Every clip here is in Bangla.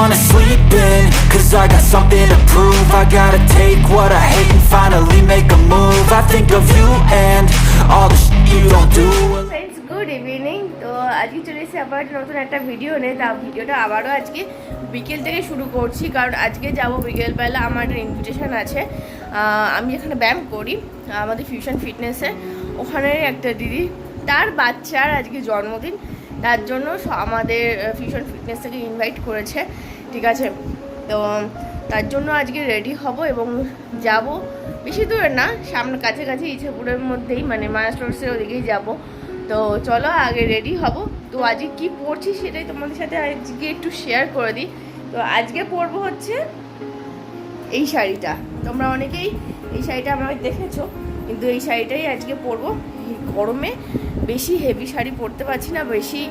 wanna sleep in, Cause I got something to prove. I gotta take what I hate and finally make a move. I think of you and all the shit you don't do. তো আজকে চলে আবার নতুন একটা ভিডিও নিয়ে। তা ভিডিওটা আবারও আজকে বিকেল থেকে শুরু করছি, কারণ আজকে যাব বিকেলবেলা। আমার একটা ইনভিটেশন আছে। আমি এখানে ব্যায়াম করি, আমাদের ফিউশন ফিটনেসে ওখানে একটা দিদি, তার বাচ্চার আজকে জন্মদিন। তার জন্য আমাদের ফিউশন ফিটনেস থেকে ইনভাইট করেছে। ঠিক আছে? তো তার জন্য আজকে রেডি হব এবং যাব। বেশি দূরে না, সামনে কাছাকাছি ইছেপুরের মধ্যেই মানে মায়া স্টোর্সের ওদিকেই যাব। তো, চলো আগে রেডি হব। তো, আজকে কি পরছি সেটাই তোমাদের সাথে আজকে একটু শেয়ার করে দিই। তো, আজকে পরবো হচ্ছে এই শাড়িটা। তোমরা অনেকেই এই শাড়িটা আমাকে দেখেছ, কিন্তু এই শাড়িটাই আজকে পরবো। এই গরমে বেশি হেভি শাড়ি পরতে পারছি না, বেশি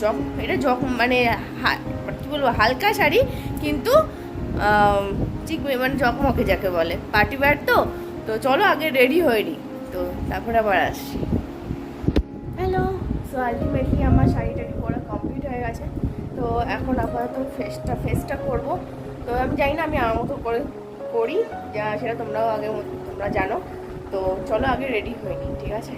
জক এটা জক মানে বলব, হালকা শাড়ি, কিন্তু ঠিক মানে জকমকে যাকে বলে। পার্টি ওয়্যার তো তো চলো আগে রেডি হয়ে নিই। তো তারপরে আবার আসছি। হ্যালো সো আলটিমেটলি আমার শাড়িটাকে পরা কমপ্লিট হয়ে গেছে। তো এখন আপাতত ফেসটা ফেসটা করব তো আমি জানি না, আমি আমার মতো করে করি। যা, সেটা তোমরাও আগে তোমরা জানো। তো চলো আগে রেডি হয়ে নিই, ঠিক আছে।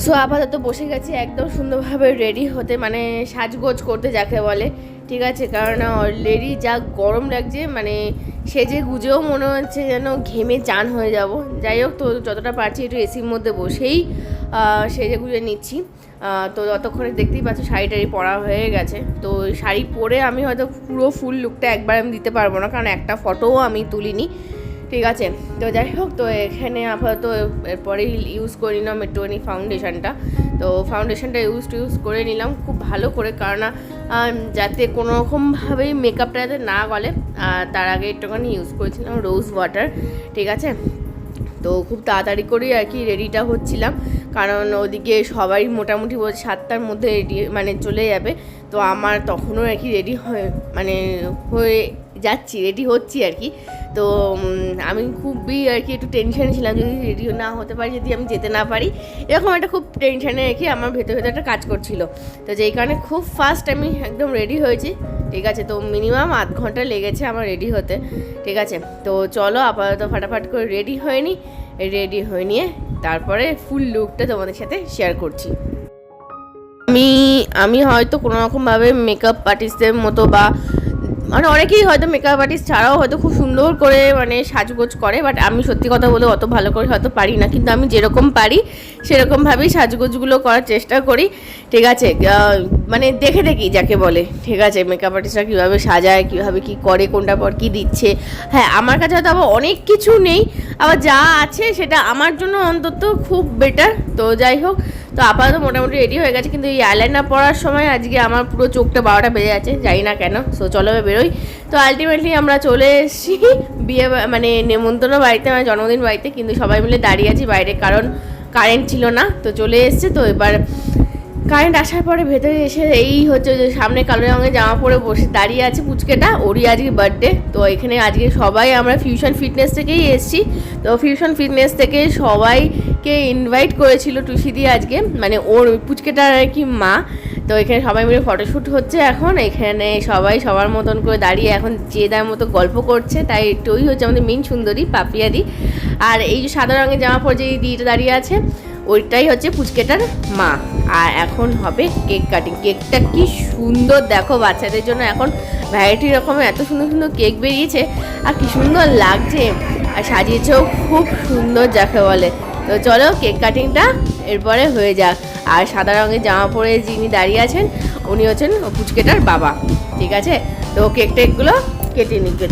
সো আপাতত বসে গেছি, একদম সুন্দরভাবে রেডি হতে মানে সাজগোজ করতে যাকে বলে, ঠিক আছে? কারণ অলরেডি যা গরম লাগছে মানে সেজে গুজেও মনে হচ্ছে যেন ঘেমে চান হয়ে যাব। যাই হোক, তো যতটা পারছি একটু এসির মধ্যে বসেই সেজে গুজে নিচ্ছি। তো ততক্ষণে দেখতেই পাচ্ছ শাড়ি টাড়ি পরা হয়ে গেছে। তো শাড়ি পরে আমি হয়তো পুরো ফুল লুকটা একবার আমি দিতে পারব না, কারণ একটা ফটোও আমি তুলিনি। ঠিক আছে। তো যাই হোক, তো এখানে আপাতত এরপরেই ইউজ করে নিলাম একটুখানি ফাউন্ডেশনটা তো ফাউন্ডেশনটা ইউজ ইউজ করে নিলাম খুব ভালো করে কারণ যাতে কোনো রকমভাবেই মেকআপটা যাতে না গলে তার আগে একটুখানি ইউজ করেছিলাম রোজ ওয়াটার ঠিক আছে? তো খুব তাড়াতাড়ি করেই আর কি রেডিটা হচ্ছিলাম। কারণ ওদিকে সবাই মোটামুটি সাতটার মধ্যে রেডি মানে চলে যাবে। তো আমার তখনও আর কি রেডি হয়ে মানে হয়ে যাচ্ছি রেডি হচ্ছি আর কি তো আমি খুবই আর কি একটু টেনশনে ছিলাম, যদি রেডি না হতে পারি, যদি আমি যেতে না পারি। এরকম একটা খুব টেনশানে রেখে আমার ভেতর ভেতর একটা কাজ করছিল। তো যেই কারণে খুব ফাস্ট আমি একদম রেডি হয়েছি। ঠিক আছে, তো মিনিমাম আধ ঘণ্টা লেগেছে আমার রেডি হতে। ঠিক আছে, তো চলো আপাতত ফাটাফাট করে রেডি হয়ে নিই রেডি হয়ে নিয়ে তারপরে ফুল লুকটা তোমাদের সাথে শেয়ার করছি। আমি আমি হয়তো কোনো রকমভাবে মেকআপ আর্টিস্টদের মতো বা মানে অনেকেই হয়তো মেকআপ আর্টিস্ট ছাড়াও হয়তো খুব সুন্দর করে মানে সাজগোজ করে বাট আমি সত্যি কথা বলে অত ভালো করে হয়তো পারি না। কিন্তু আমি যেরকম পারি, সেরকমভাবেই সাজগোজগুলো করার চেষ্টা করি। ঠিক আছে মানে দেখে দেখি যাকে বলে। ঠিক আছে মেকআপ আর্টিস্টরা কীভাবে সাজায়, কীভাবে কী করে কোনটা পর কী দিচ্ছে। হ্যাঁ আমার কাছে হয়তো আবার অনেক কিছু নেই। আবার যা আছে সেটা আমার জন্য অন্তত খুব বেটার তো যাই হোক তো আপাতত মোটামুটি রেডি হয়ে গেছে, কিন্তু এই আইলাইনার পড়ার সময় আজকে আমার পুরো চোখটা বারোটা বেজে যাচ্ছে, জানি না কেন। সো চলো বেরোই। তো আলটিমেটলি আমরা চলে এসেছি বিয়ে মানে নেমন্তন্ন বাড়িতে আমার জন্মদিন বাড়িতে, কিন্তু সবাই মিলে দাঁড়িয়ে আছি বাইরে, কারণ কারেন্ট ছিল না। তো চলে এসছে, তো এবার কারেন্ট আসার পরে ভেতরে এসে এই হচ্ছে যে সামনে কালো রঙের জামা পরে বসে দাঁড়িয়ে আছে পুচকেটা, ওরই আজকে বার্থডে তো এখানে আজকে সবাই আমরা ফিউশন ফিটনেস থেকেই এসেছি। তো ফিউশন ফিটনেস থেকে সবাইকে ইনভাইট করেছিল টুসিদি আজকে। মানে ওর পুচকেটার আর কি মা। তো এখানে সবাই মিলে ফটোশ্যুট হচ্ছে এখন। এখানে সবাই সবার মতন করে দাঁড়িয়ে এখন যে যার মতো গল্প করছে। তাই ওই হচ্ছে আমাদের মেন সুন্দরী পাপিয়াদি আর এই যে সাদা রঙের জামা পরে যে দিদিটা দাঁড়িয়ে আছে, ওইটাই হচ্ছে পুচকেটার মা। আর এখন হবে কেক কাটিং কেকটা কি সুন্দর দেখো বাচ্চাদের জন্য। এখন ভ্যারাইটি রকমের এত সুন্দর সুন্দর কেক বেরিয়েছে। আর কি সুন্দর লাগছে। আর সাজিয়েছেও খুব সুন্দর যাকে বলে। তো চলো কেক কাটিংটা এরপরে হয়ে যাক। আর সাদা রঙের জামা পরে যিনি দাঁড়িয়ে আছেন, উনি হচ্ছেন পুচকেটার বাবা, ঠিক আছে? তো কেক টেকগুলো কেটে নিবে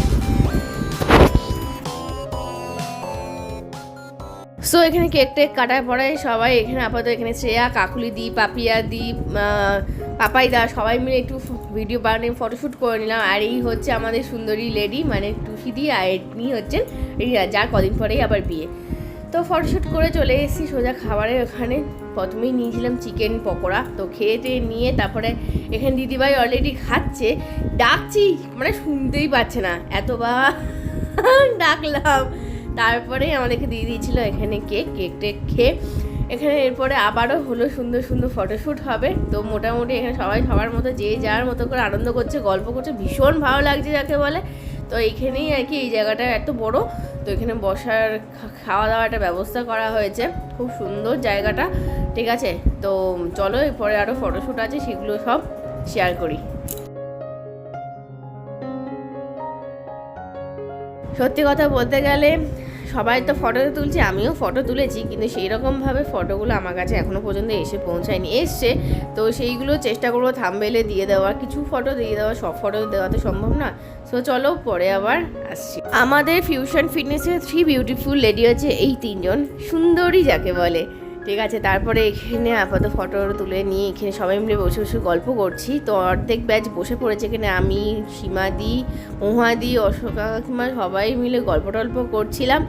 সো এখানে কেক টেক কাটার পরে সবাই এখানে আপাতত এখানে শ্রেয়া, কাকুলি দি পাপিয়া দি পাপাই দা সবাই মিলে একটু ভিডিও বানিয়ে ফটোশ্যুট করে নিলাম। আর এই হচ্ছে আমাদের সুন্দরী লেডি মানে টুসি দি আর ইনি হচ্ছেন যার কদিন পরেই আবার বিয়ে। তো ফটোশ্যুট করে চলে এসেছি সোজা খাবারের ওখানে। প্রথমেই নিয়েছিলাম চিকেন পকোড়া। তো খেয়ে টেয়ে নিয়ে তারপরে এখানে দিদিভাই অলরেডি খাচ্ছে। ডাকছি মানে শুনতেই পাচ্ছে না। এতবার ডাকলাম। তারপরে আমাদেরকে দিয়ে দিয়েছিল এখানে কেক কেক টেক খেয়ে। এখানে এরপরে আবারও হলো সুন্দর সুন্দর ফটোশ্যুট হবে। তো মোটামুটি এখানে সবাই সবার মতো, যে যার মতো করে আনন্দ করছে, গল্প করছে, ভীষণ ভালো লাগছে যাকে বলে। তো এইখানেই আর কি, এই জায়গাটা এত বড়। এখানে বসার খাওয়া দাওয়াটা ব্যবস্থা করা হয়েছে। খুব সুন্দর জায়গাটা, ঠিক আছে? তো চলো, এরপরে আরও ফটোশ্যুট আছে, সেগুলো সব শেয়ার করি। সত্যি কথা বলতে গেলে সবাই তো ফটো তুলছে, আমিও ফটো তুলেছি, কিন্তু সেই রকমভাবে ফটোগুলো আমার কাছে এখনও পর্যন্ত এসে পৌঁছায়নি। এসছে, তো সেইগুলো চেষ্টা করব থামবেলে দিয়ে দেওয়ার কিছু ফটো দিয়ে দেওয়া, সব ফটো দেওয়া তো সম্ভব না। সো চলো পরে আবার আসছি। আমাদের ফিউশন ফিটনেসের থ্রি বিউটিফুল লেডি হচ্ছে এই তিনজন, সুন্দরী যাকে বলে। ঠিক আছে, তারপরে এখানে আপাতত ফটো তুলে নিয়ে এখানে সবাই মিলে বসে বসে গল্প করছি। তো অর্ধেক ব্যাচ বসে পড়েছে এখানে আমি, সীমাদি, মহাদি, অশোকা সবাই মিলে গল্প টল্প করছিলাম।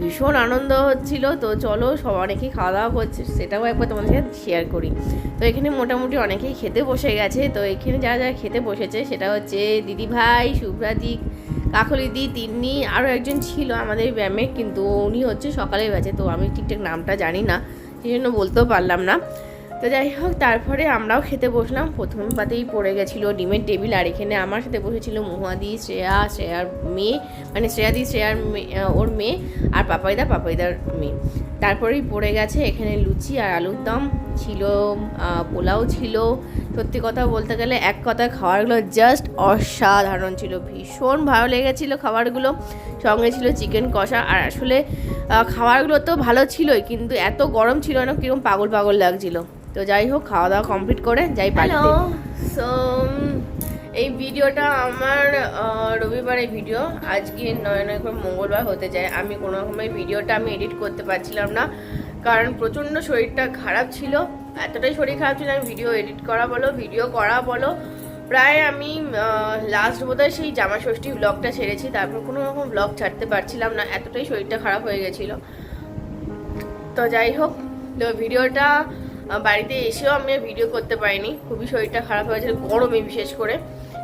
ভীষণ আনন্দ হচ্ছিল। তো চলো, সব অনেকেই খাওয়া দাওয়া করছে, সেটাও একবার তোমাদের সাথে শেয়ার করি। তো এখানে মোটামুটি অনেকেই খেতে বসে গেছে। তো এখানে যারা যারা খেতে বসেছে, সেটা হচ্ছে দিদি ভাই শুভ্রাদি কাকলিদি, তিন্নি আরও একজন ছিল আমাদের ব্যায়ামে কিন্তু উনি হচ্ছে সকালে ব্যাচে তো আমি ঠিকঠাক নামটা জানি না। সেই জন্য বলতেও পারলাম না। তো যাই হোক, তারপরে আমরাও খেতে বসলাম। প্রথম পাতেই পড়ে গেছিল ডিমের টেবিল, আর এখানে আমার সাথে বসেছিল মহুয়াদি শ্রেয়া, শ্রেয়ার মেয়ে মানে শ্রেয়াদি, শ্রেয়ার মেয়ে ওর মেয়ে, আর পাপাইদা, পাপাইদার মেয়ে। তারপরেই পড়ে গেছে এখানে লুচি আর আলুর দম ছিল পোলাও ছিল। সত্যি কথা বলতে গেলে এক কথায় খাবারগুলো জাস্ট অসাধারণ ছিল। ভীষণ ভালো লেগেছিলো খাবারগুলো। সঙ্গে ছিল চিকেন কষা। আর আসলে খাবারগুলো তো ভালো ছিলই, কিন্তু এত গরম ছিল না কীরকম পাগল পাগল লাগছিল। তো যাই হোক, খাওয়া দাওয়া কমপ্লিট করে যাই হ্যালো সো এই ভিডিওটা আমার রবিবারের ভিডিও। আজকে নয় নয় করে মঙ্গলবার হতে যায়। আমি কোনো রকমের ভিডিওটা আমি এডিট করতে পারছিলাম না। কারণ প্রচণ্ড শরীরটা খারাপ ছিল। এতটাই শরীর খারাপ ছিল আমি ভিডিও এডিট করা বলো, ভিডিও করা বলো। প্রায় আমি লাস্ট বোধহয় সেই জামা ষষ্ঠী ব্লগটা ছেড়েছি। তারপর কোনো রকম ব্লগ ছাড়তে পারছিলাম না। এতটাই শরীরটা খারাপ হয়ে গেছিল। তো যাই হোক, তো ভিডিওটা বাড়িতে এসেও আমি ভিডিও করতে পারিনি। খুবই শরীরটা খারাপ হয়েছিল গরমে বিশেষ করে।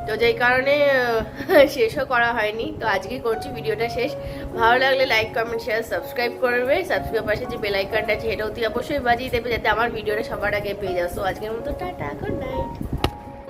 তো যেই কারণে শেষও করা হয়নি। তো আজকে করছি, ভিডিওটা শেষ। ভালো লাগলে লাইক কমেন্ট শেয়ার সাবস্ক্রাইব করবে। সাবস্ক্রাইব পাশে যে বেলাইকনটা আছে সেটা অতি অবশ্যই বাজিয়ে দেবে, যাতে আমার ভিডিওটা সবার আগে পেয়ে যাও। আজকের মতো টাটা গুড নাইট